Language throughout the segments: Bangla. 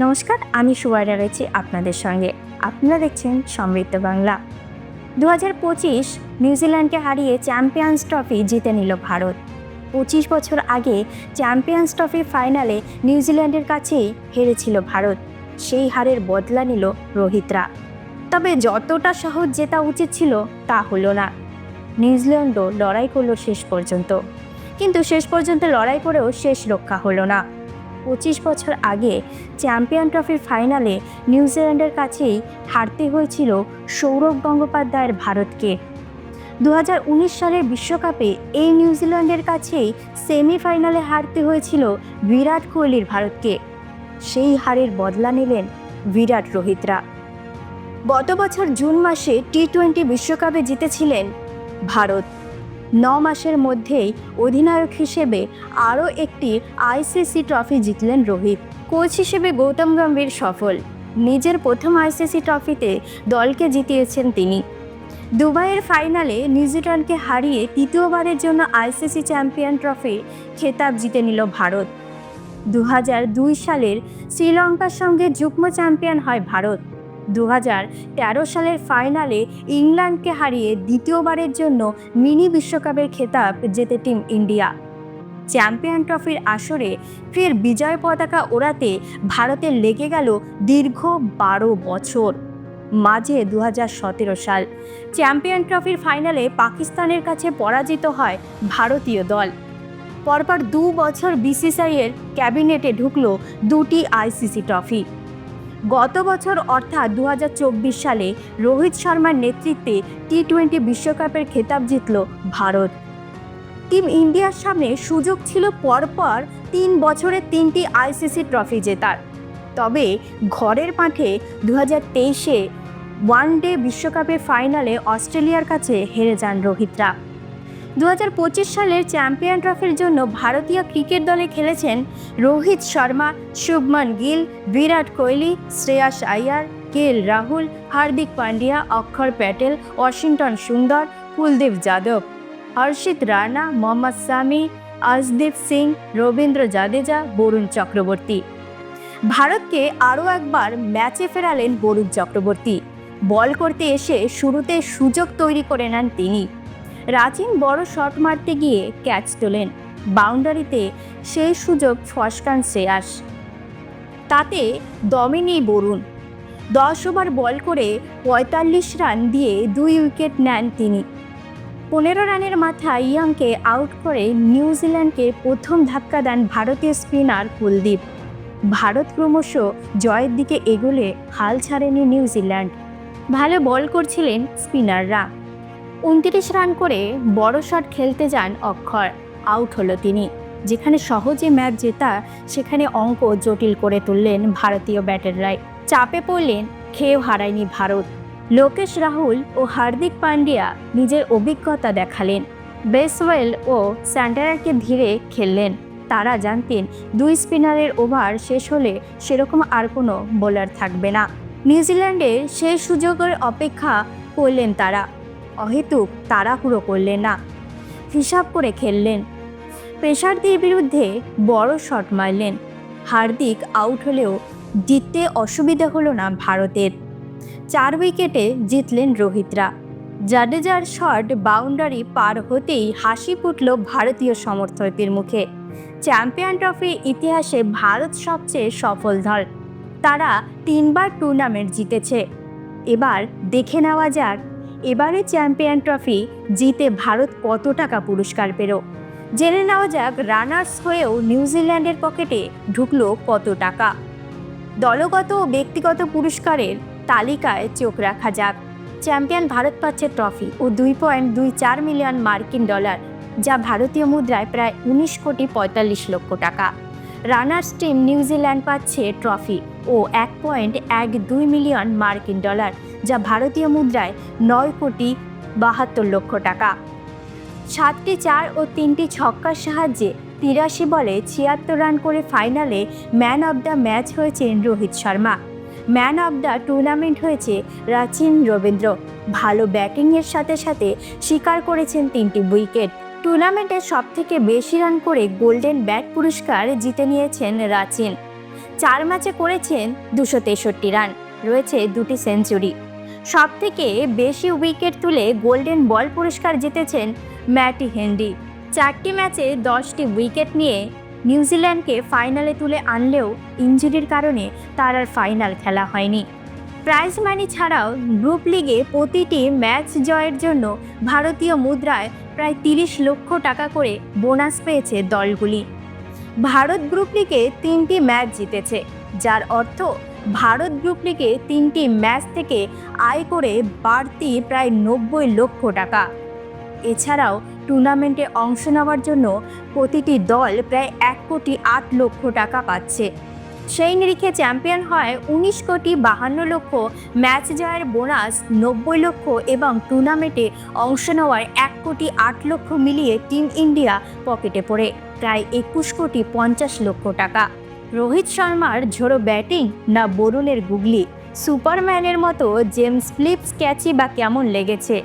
নমস্কার, আমি সুয়ারা রয়েছি আপনাদের সঙ্গে। আপনারা দেখছেন সমৃদ্ধ বাংলা। দু হাজার পঁচিশ নিউজিল্যান্ডকে হারিয়ে চ্যাম্পিয়ন্স ট্রফি জিতে নিল ভারত। পঁচিশ বছর আগে চ্যাম্পিয়ন্স ট্রফি ফাইনালে নিউজিল্যান্ডের কাছেই হেরেছিল ভারত। সেই হারের বদলা নিল রোহিতরা। তবে যতটা সহজ জেতা উচিত ছিল তা হলো না। নিউজিল্যান্ডও লড়াই করল শেষ পর্যন্ত। কিন্তু শেষ পর্যন্ত লড়াই করেও শেষ রক্ষা হলো না। পঁচিশ বছর আগে চ্যাম্পিয়ন ট্রফির ফাইনালে নিউজিল্যান্ডের কাছেই হারতে হয়েছিল সৌরভ গঙ্গোপাধ্যায়ের ভারতকে। দু হাজার উনিশ সালের বিশ্বকাপে এই নিউজিল্যান্ডের কাছেই সেমিফাইনালে হারতে হয়েছিল বিরাট কোহলির ভারতকে। সেই হারের বদলা নিলেন বিরাট রোহিতরা। গত বছর জুন মাসে টি টোয়েন্টি বিশ্বকাপে জিতেছিলেন ভারত। ন মাসের মধ্যেই অধিনায়ক হিসেবে আরও একটি আইসিসি ট্রফি জিতলেন রোহিত। কোচ হিসেবে গৌতম গম্ভীর সফল। নিজের প্রথম আইসিসি ট্রফিতে দলকে জিতিয়েছেন তিনি। দুবাইয়ের ফাইনালে নিউজিল্যান্ডকে হারিয়ে তৃতীয়বারের জন্য আইসিসি চ্যাম্পিয়ন ট্রফি খেতাব জিতে নিল ভারত। দু সালের শ্রীলঙ্কার সঙ্গে যুগ্ম চ্যাম্পিয়ন হয় ভারত। দু সালের ফাইনালে ইংল্যান্ডকে হারিয়ে দ্বিতীয়বারের জন্য মিনি বিশ্বকাপের খেতাব জেতে টিম ইন্ডিয়া। চ্যাম্পিয়ন ট্রফির আসরে ফের বিজয় পতাকা ওড়াতে ভারতের লেগে গেল দীর্ঘ বারো বছর। মাঝে দু হাজার সতেরো সাল চ্যাম্পিয়ন ট্রফির ফাইনালে পাকিস্তানের কাছে পরাজিত হয় ভারতীয় দল। পরপর দু বছর বিসিসিআইয়ের ক্যাবিনেটে ঢুকলো দুটি আইসিসি ট্রফি। গত বছর অর্থাৎ দু হাজার চব্বিশ সালে রোহিত শর্মার নেতৃত্বে টি টোয়েন্টি বিশ্বকাপের খেতাব জিতল ভারত। টিম ইন্ডিয়ার সামনে সুযোগ ছিল পরপর তিন বছরে তিনটি আইসিসি ট্রফি জেতার। তবে ঘরের মাঠে দু হাজার তেইশে ওয়ান ডে বিশ্বকাপের ফাইনালে অস্ট্রেলিয়ার কাছে হেরে যান রোহিতরা। দু হাজার পঁচিশ সালের চ্যাম্পিয়ন ট্রফির জন্য ভারতীয় ক্রিকেট দলে খেলেছেন রোহিত শর্মা, শুভমন গিল, বিরাট কোহলি, শ্রেয়াস আয়ার, কে রাহুল, হার্দিক পান্ডিয়া, অক্ষর প্যাটেল, ওয়াশিংটন সুন্দর, কুলদীপ যাদব, হর্ষিত রানা, মোহাম্মদ সামি, আজদীপ সিং, রবীন্দ্র জাদেজা, বরুণ চক্রবর্তী। ভারতকে আরও একবার ম্যাচে ফেরালেন বরুণ চক্রবর্তী। বল করতে এসে শুরুতে সুযোগ তৈরি করে নেন তিনি। রাচিন বড় শট মারতে গিয়ে ক্যাচ তোলেন। বাউন্ডারিতে সেই সুযোগ ফসকান শ্রেয়াস। তাতে দমে নেই বরুণ। দশ ওভার বল করে পঁয়তাল্লিশ রান দিয়ে দুই উইকেট নেন তিনি। পনেরো রানের মাথায় ইয়াংকে আউট করে নিউজিল্যান্ডকে প্রথম ধাক্কা দেন ভারতীয় স্পিনার কুলদীপ। ভারত ক্রমশ জয়ের দিকে এগোলে হাল ছাড়েনি নিউজিল্যান্ড ভালো বল করছিলেন স্পিনাররা। উনত্রিশ রান করে বড় শট খেলতে যান অক্ষর। আউট হলো তিনি। যেখানে সহজে ম্যাচ জেতা, সেখানে অঙ্ক জটিল করে তুললেন ভারতীয় ব্যাটাররাই। চাপে পড়লেন, খেয়েও হারায়নি ভারত। লোকেশ রাহুল ও হার্দিক পান্ডিয়া নিজের অভিজ্ঞতা দেখালেন। বেসওয়েল ও স্যান্টারাকে ধীরে খেললেন। তারা জানতেন, দুই স্পিনারের ওভার শেষ হলে সেরকম আর কোনো বোলার থাকবে না। নিউজিল্যান্ডে সেই সুযোগের অপেক্ষা করলেন তারা। অহেতুক তাড়াহুড়ো করলেন না। হিসাব করে খেললেন। পেশারদের বিরুদ্ধে বড় শট মারলেন। হার্দিক আউট হলেও জিততে অসুবিধা হলো না ভারতের। চার উইকেটে জিতলেন রোহিতরা। জাডেজার শট বাউন্ডারি পার হতেই হাসি ফুটল ভারতীয় সমর্থকদের মুখে। চ্যাম্পিয়ন ট্রফির ইতিহাসে ভারত সবচেয়ে সফল দল। তারা তিনবার টুর্নামেন্ট জিতেছে। এবার দেখে নেওয়া যাক এবারে চ্যাম্পিয়ন ট্রফি জিতে ভারত কত টাকা পুরস্কার পেল? জেনে নেওয়া যাক, রানার্স হয়েও নিউজিল্যান্ডের পকেটে ঢুকলো কত টাকা। দলগত ও ব্যক্তিগত পুরস্কারের তালিকায় চোখ রাখা যাক। চ্যাম্পিয়ন ভারত পাচ্ছে ট্রফি ও দুই পয়েন্ট দুই চার মিলিয়ন মার্কিন ডলার, যা ভারতীয় মুদ্রায় প্রায় উনিশ কোটি পঁয়তাল্লিশ লক্ষ টাকা। রানার্স টিম নিউজিল্যান্ড পাচ্ছে ট্রফি ও এক পয়েন্ট এক দুই মিলিয়ন মার্কিন ডলার, যা ভারতীয় মুদ্রায় নয় কোটি বাহাত্তর লক্ষ টাকা। সাতটি চার ও তিনটি ছক্কার সাহায্যে তিরাশি বলে ছিয়াত্তর রান করে ফাইনালে ম্যান অব দ্য ম্যাচ হয়েছেন Rohit Sharma. Man of the tournament হয়েছে রাচিন রবীন্দ্র। ভালো ব্যাটিংয়ের সাথে সাথে স্বীকার করেছেন তিনটি উইকেট। টুর্নামেন্টে সবথেকে বেশি রান করে গোল্ডেন ব্যাট পুরস্কার জিতে নিয়েছেন রাচিন। চার ম্যাচে করেছেন দুশো তেষট্টি রান, রয়েছে দুটি সেঞ্চুরি। সব থেকে বেশি উইকেট তুলে গোল্ডেন বল পুরস্কার জিতেছেন ম্যাটি হেনরি। চারটি ম্যাচে দশটি উইকেট নিয়ে নিউজিল্যান্ডকে ফাইনালে তুলে আনলেও ইঞ্জুরির কারণে তার আর ফাইনাল খেলা হয়নি। প্রাইজ মানি ছাড়াও গ্রুপ লিগে প্রতিটি ম্যাচ জয়ের জন্য ভারতীয় মুদ্রায় প্রায় তিরিশ লক্ষ টাকা করে বোনাস পেয়েছে দলগুলি। ভারত গ্রুপ লিগে তিনটি ম্যাচ জিতেছে, যার অর্থ ভারত গ্রুপ লিগে তিনটি ম্যাচ থেকে আয় করে বাড়তি প্রায় নব্বই লক্ষ টাকা। এছাড়াও টুর্নামেন্টে অংশ নেওয়ার জন্য প্রতিটি দল প্রায় এক কোটি আট লক্ষ টাকা পাচ্ছে। সেই নিরিখে চ্যাম্পিয়ন হয় উনিশ কোটি বাহান্ন লক্ষ, ম্যাচ জয়ের বোনাস নব্বই লক্ষ এবং টুর্নামেন্টে অংশ নেওয়ার এক কোটি আট লক্ষ মিলিয়ে টিম ইন্ডিয়া পকেটে পড়ে, প্রায় একুশ কোটি পঞ্চাশ লক্ষ টাকা। রোহিত শর্মার ঝোড়ো ব্যাটিং না বরুণের গুগলি? সুপারম্যানের মতো জেমস ফ্লিপস ক্যাচই বা কেমন লেগেছে?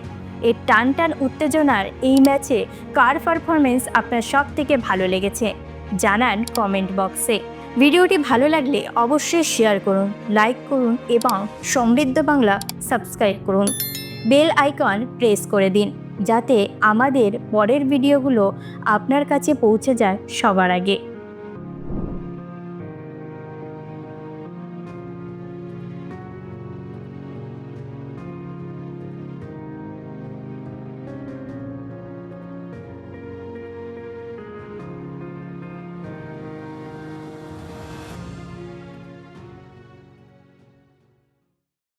এর টান টান উত্তেজনার এই ম্যাচে কার পারফরমেন্স আপনার সব থেকে ভালো লেগেছে? জানান কমেন্ট বক্সে। ভিডিওটি ভালো লাগলে অবশ্যই শেয়ার করুন লাইক করুন এবং সমৃদ্ধ বাংলা সাবস্ক্রাইব করুন। বেল আইকন প্রেস করে দিন, যাতে আমাদের পরের ভিডিওগুলো আপনার কাছে পৌঁছে যায় সবার আগে।